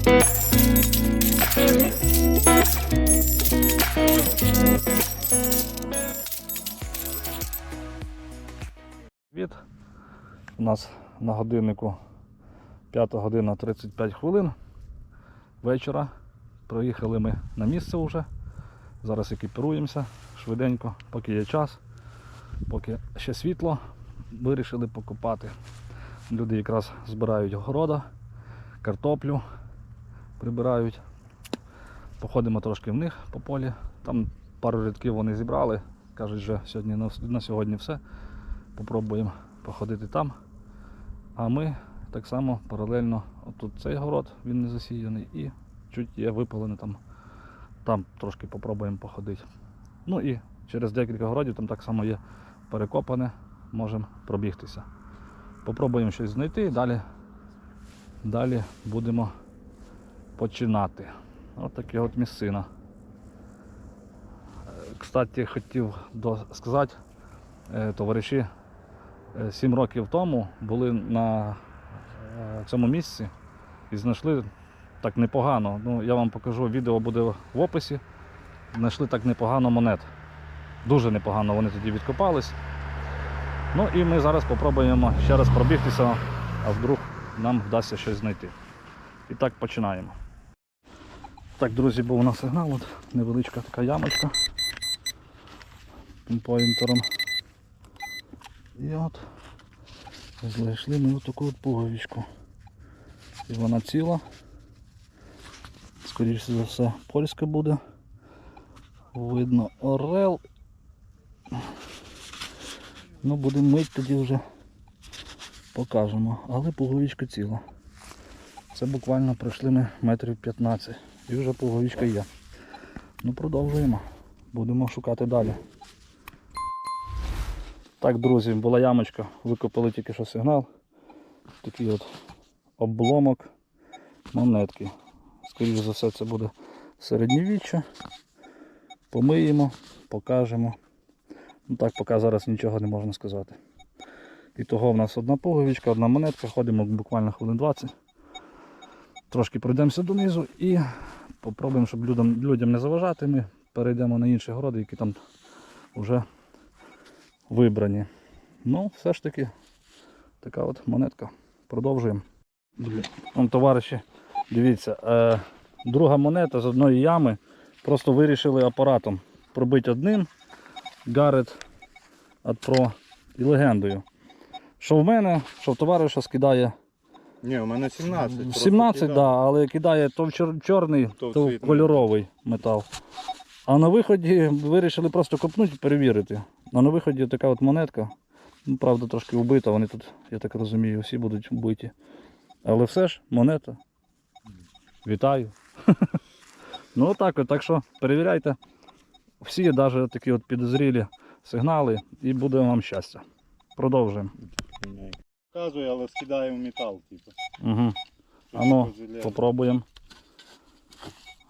Від. У нас на годиннику 5 година 35 хвилин вечора. Приїхали ми на місце вже. Зараз екіпіруємося швиденько, поки є час, поки ще світло, вирішили покопати. Люди якраз збирають города, картоплю прибирають. Походимо трошки в них по полі. Там пару рядків вони зібрали. Кажуть, що сьогодні на, сьогодні все. Попробуємо походити там. А ми так само паралельно, отут цей город, він не засіяний, і чуть є випалений там. Там трошки попробуємо походити. Ну і через декілька городів там так само є перекопане, можемо пробігтися. Попробуємо щось знайти і далі, далі будемо починати. От таке от місцина. Е, Кстати, хотів сказати, е, товариші, 7 років тому були на е, цьому місці і знайшли так непогано. Ну, я вам покажу, відео буде в описі. Знайшли так непогано монет. Дуже непогано вони тоді відкопались. Ну і ми зараз спробуємо ще раз пробігтися, а вдруг нам вдасться щось знайти. І так починаємо. Так, друзі, був у нас сигнал, от невеличка така ямочка пінпоінтером. І от знайшли ми отаку от пуговичку. І вона ціла. Скоріше за все польська буде. Видно орел. Ну будемо мить тоді вже покажемо. Але пуговичка ціла. Це буквально пройшли ми метрів 15 і вже пуговичка є. Ну продовжуємо. Будемо шукати далі. Так, друзі, була ямочка, викопали тільки що сигнал. Такий от обломок монетки. Скоріше за все це буде середньовіччя. Помиємо, покажемо. Ну так, поки зараз нічого не можна сказати. І того в нас одна пуговичка, одна монетка, ходимо буквально хвилин 20. Трошки пройдемося донизу і попробуємо, щоб людям, людям не заважати. Ми перейдемо на інші городи, які там вже вибрані. Ну, все ж таки, така от монетка. Продовжуємо. Товариші, дивіться, е, друга монета з одної ями. Просто вирішили апаратом пробити одним Гарет Pro і легендою. Що в мене, що в товариша скидає Ні, у мене 17. просто 17, так, кидав. да, але кидає то в чор- чорний, То в то в цвітний. кольоровий метал. А на виході вирішили просто копнути і перевірити. А на виході така от монетка. Ну, правда, трошки вбита, вони тут, я так розумію, всі будуть вбиті. Але все ж монета. Вітаю. ну отак от, так що перевіряйте всі, навіть такі от підозрілі сигнали, і буде вам щастя. Продовжуємо. Ні. Показує, але скидає в метал, типу. Угу. Типу попробуємо.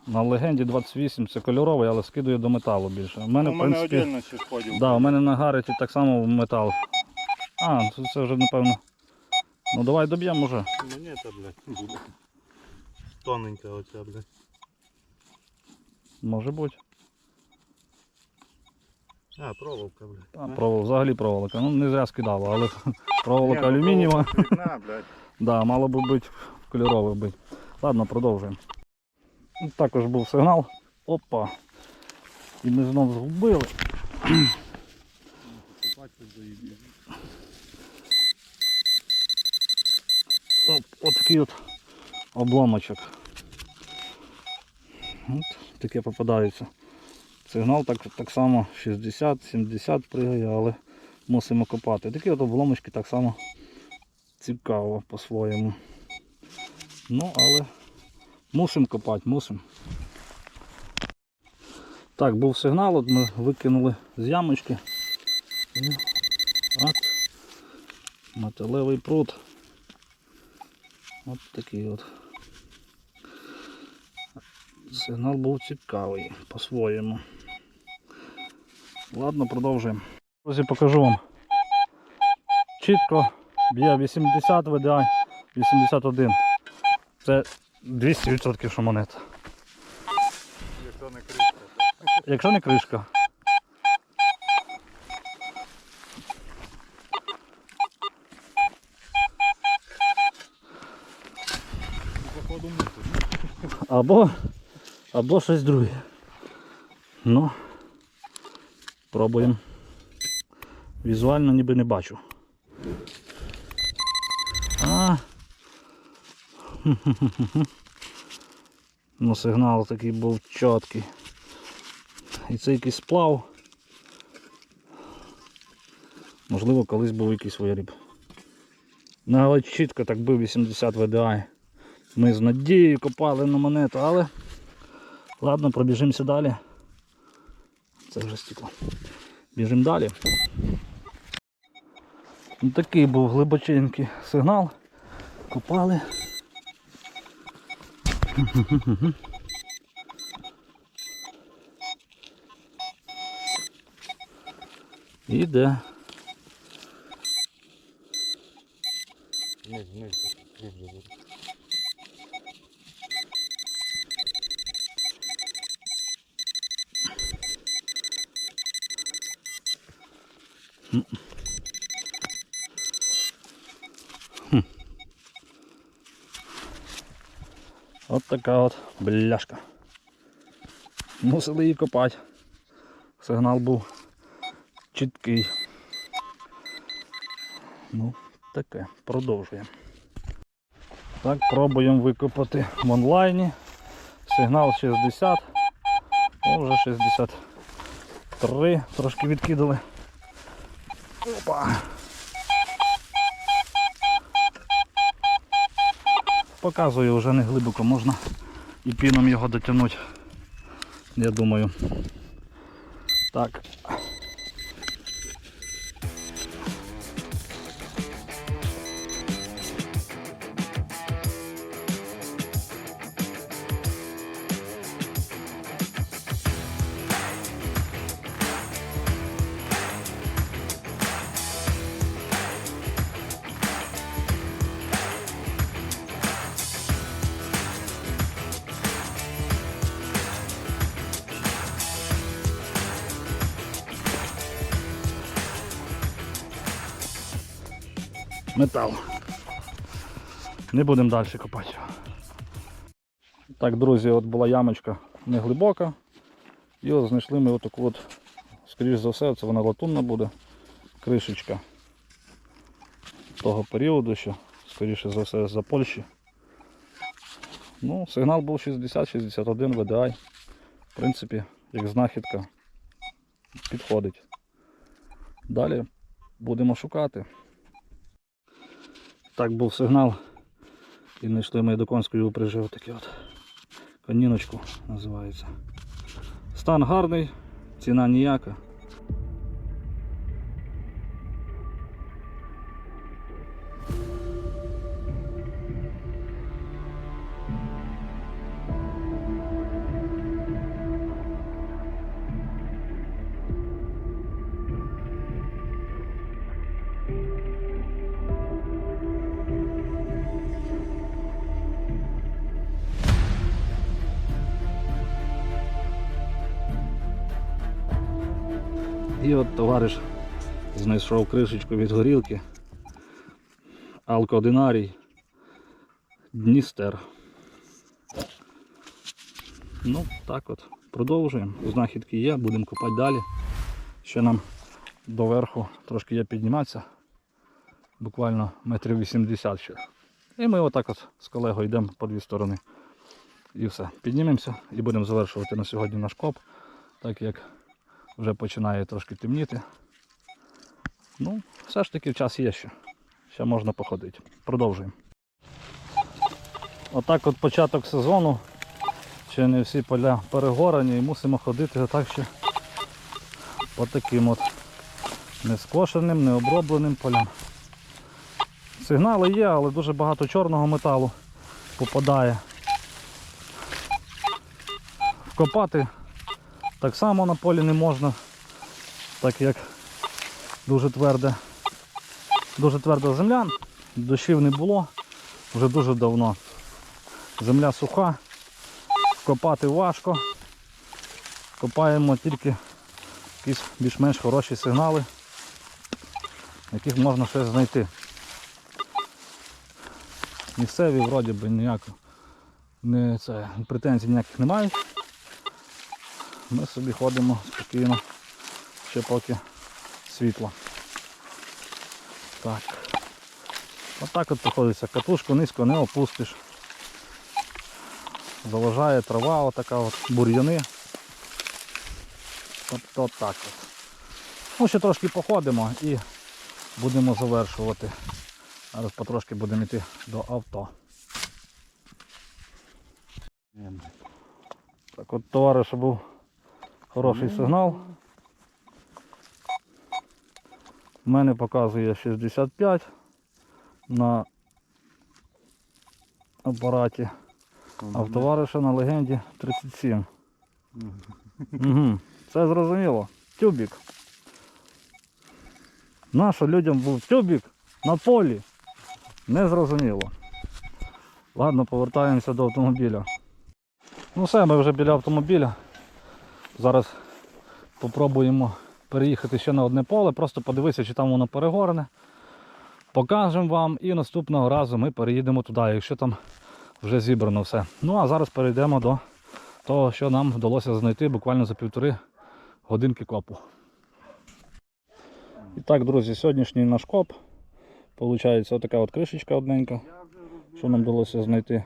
На легенді 28 це кольоровий, але скидує до металу більше. У мене, У в мене принципі, отдельно ще сходив. да, у мене на гареті так само в метал. А, це, це вже напевно. Ну давай доб'ємо вже. Монета, блядь, буде. Тоненька оця, блядь. Може бути. А, проволока, блядь. А, провол, взагалі проволока. Ну не зря скидало, але проволока ну, алюмінієва. Да, мало би бути кольоровий бути. Ладно, продовжуємо. Також був сигнал. Опа. І ми знову згубили. Оп, от такий от обломочок. От таке попадається. Сигнал так, так само 60-70 пригає, але мусимо копати. Такі от обломочки так само цікаво по-своєму. Ну, але мусимо копати, мусимо. Так, був сигнал, от ми викинули з ямочки. І от металевий пруд. От такий от. Сигнал був цікавий по-своєму. Ладно, продовжуємо. Друзі, покажу вам. Чітко б'є 80 VDI, 81. Це 200% що монета. Якщо не кришка, Якщо не кришка. Або, або щось друге. Ну, пробуємо. Візуально ніби не бачу. А. Ну, сигнал такий був чіткий. І це якийсь сплав. Можливо, колись був якийсь виріб. Ну, але чітко так бив 80 VDI. Ми з надією копали на монету, але ладно, пробіжимося далі. Це вже стекло. Біжимо далі. Ну, Такий був глибоченький сигнал. Копали. Іде. Низ, низ, низ. От така от бляшка. Мусили її копати. Сигнал був чіткий. Ну, таке, продовжуємо. Так, пробуємо викопати в онлайні. Сигнал 60. О, вже 63. Трошки відкидали. Опа. Показую вже не глибоко, можна і піном його дотягнути. Я думаю. Так. Метал. Не будемо далі копати. Так, друзі, от була ямочка не глибока. І от знайшли ми отаку от, скоріш за все, це вона латунна буде. Кришечка того періоду, що, скоріше за все, за Польщі. Ну, сигнал був 60-61 VDI. В принципі, як знахідка підходить. Далі будемо шукати. Так був сигнал. І знайшли ми до конської упряжи отакі от. Коніночку називається. Стан гарний, ціна ніяка. І от товариш знайшов кришечку від горілки. Алкодинарій. Дністер. Ну, так от. Продовжуємо. Знахідки є, будемо копати далі. Ще нам доверху трошки є підніматися. Буквально метрів 80 ще. І ми отак от з колегою йдемо по дві сторони. І все. Піднімемося і будемо завершувати на сьогодні наш коп, так як вже починає трошки темніти. Ну, все ж таки час є ще. Ще можна походити. Продовжуємо. Отак от початок сезону. Ще не всі поля перегорані і мусимо ходити отак ще по таким от нескошеним, необробленим полям. Сигнали є, але дуже багато чорного металу попадає. Вкопати так само на полі не можна, так як дуже тверде, дуже тверда земля, дощів не було вже дуже давно. Земля суха, копати важко. Копаємо тільки якісь більш-менш хороші сигнали, яких можна щось знайти. Місцеві вроді би ніяко не, це, претензій ніяких не мають. Ми собі ходимо спокійно, ще поки світло. Так. Отак от приходиться. Катушку низько не опустиш. Заважає трава, отака от, бур'яни. Тобто так от. Ну, ще трошки походимо і будемо завершувати. Зараз потрошки будемо йти до авто. Так от товариша був хороший сигнал. У мене показує 65 на апараті, а в товариша на легенді 37. Угу. Це зрозуміло. Тюбік. Нащо людям був тюбік на полі? Не зрозуміло. Ладно, повертаємося до автомобіля. Ну все, ми вже біля автомобіля. Зараз попробуємо переїхати ще на одне поле, просто подивитися, чи там воно перегорене. Покажемо вам і наступного разу ми переїдемо туди, якщо там вже зібрано все. Ну а зараз перейдемо до того, що нам вдалося знайти буквально за півтори годинки копу. І так, друзі, сьогоднішній наш коп. Получається отака от кришечка одненька. Що нам вдалося знайти?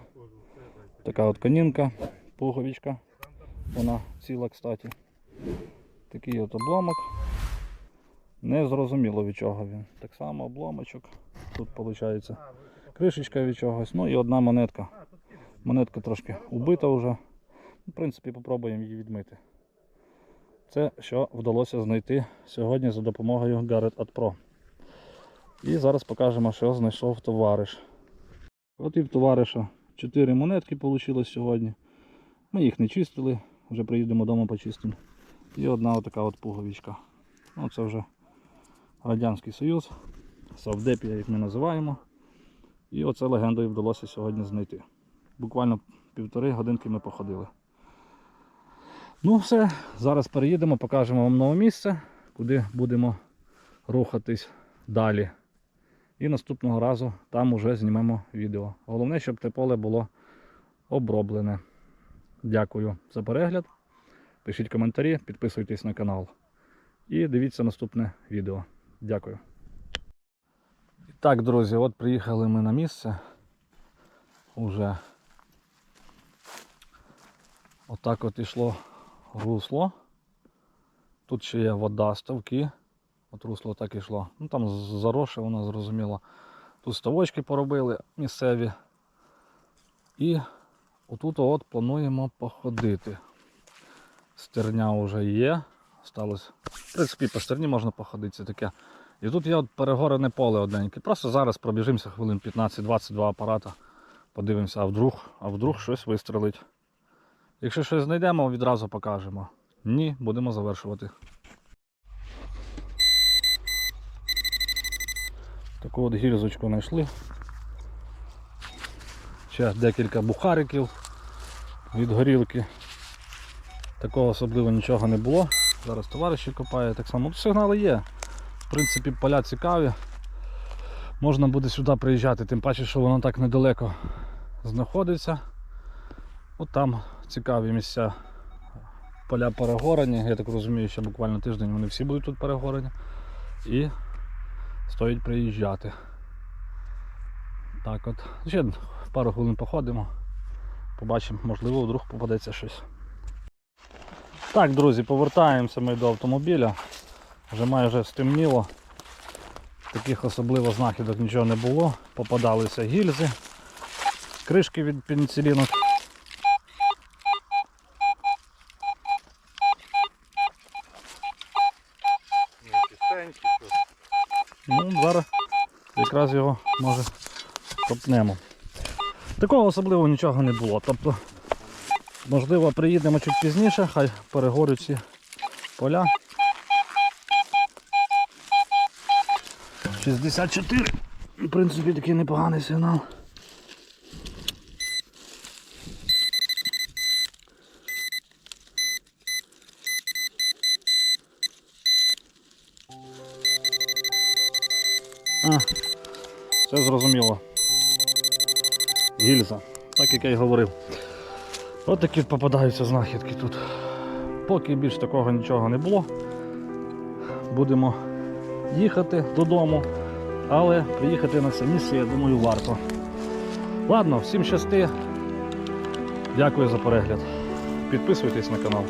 Така от канінка, пуговичка. Вона ціла, кстати. Такий от обломок. Не зрозуміло від чого він. Так само обломочок. Тут виходить кришечка від чогось. Ну і одна монетка. Монетка трошки убита вже. В принципі, попробуємо її відмити. Це що вдалося знайти сьогодні за допомогою Garrett Art Pro. І зараз покажемо, що знайшов товариш. От і в товариша 4 монетки вийшло сьогодні. Ми їх не чистили, вже приїдемо вдома почистимо. І одна отака от пуговичка. Ну, це вже Радянський Союз, Савдепія, як ми називаємо. І оце легендою вдалося сьогодні знайти. Буквально півтори годинки ми походили. Ну все, зараз переїдемо, покажемо вам нове місце, куди будемо рухатись далі. І наступного разу там уже знімемо відео. Головне, щоб те поле було оброблене. Дякую за перегляд. Пишіть коментарі, підписуйтесь на канал. І дивіться наступне відео. Дякую. І так, друзі, от приїхали ми на місце. Уже отак от ішло русло. Тут ще є вода, ставки. От русло так ішло. Ну там зароше, воно зрозуміло. Тут ставочки поробили місцеві. І отут от плануємо походити. Стерня вже є. Осталось. В принципі, по стерні можна походити, таке. І тут є от перегорене поле одненьке. Просто зараз пробіжимося хвилин 15-22 апарата. Подивимося, а вдруг, а вдруг щось вистрелить. Якщо щось знайдемо, відразу покажемо. Ні, будемо завершувати. Таку от гільзочку знайшли. Ще декілька бухариків від горілки. Такого особливо нічого не було. Зараз товариші копає так само. Тут сигнали є. В принципі, поля цікаві. Можна буде сюди приїжджати, тим паче, що воно так недалеко знаходиться. От там цікаві місця. Поля перегорені. Я так розумію, що буквально тиждень вони всі будуть тут перегорені. І стоїть приїжджати. Так от. Ще пару хвилин походимо. Побачимо, можливо, вдруг попадеться щось. Так, друзі, повертаємося ми до автомобіля. Вже майже стемніло. Таких особливо знахідок нічого не було. Попадалися гільзи, кришки від пеніцилінок. Ну. Ну, зараз якраз його може копнемо. Такого особливо нічого не було. Тобто, можливо, приїдемо чуть пізніше, хай перегорють ці поля. 64. В принципі, такий непоганий сигнал. Як я й говорив. От такі попадаються знахідки тут. Поки більш такого нічого не було. Будемо їхати додому, але приїхати на це місце, я думаю, варто. Ладно, всім щасти. Дякую за перегляд. Підписуйтесь на канал.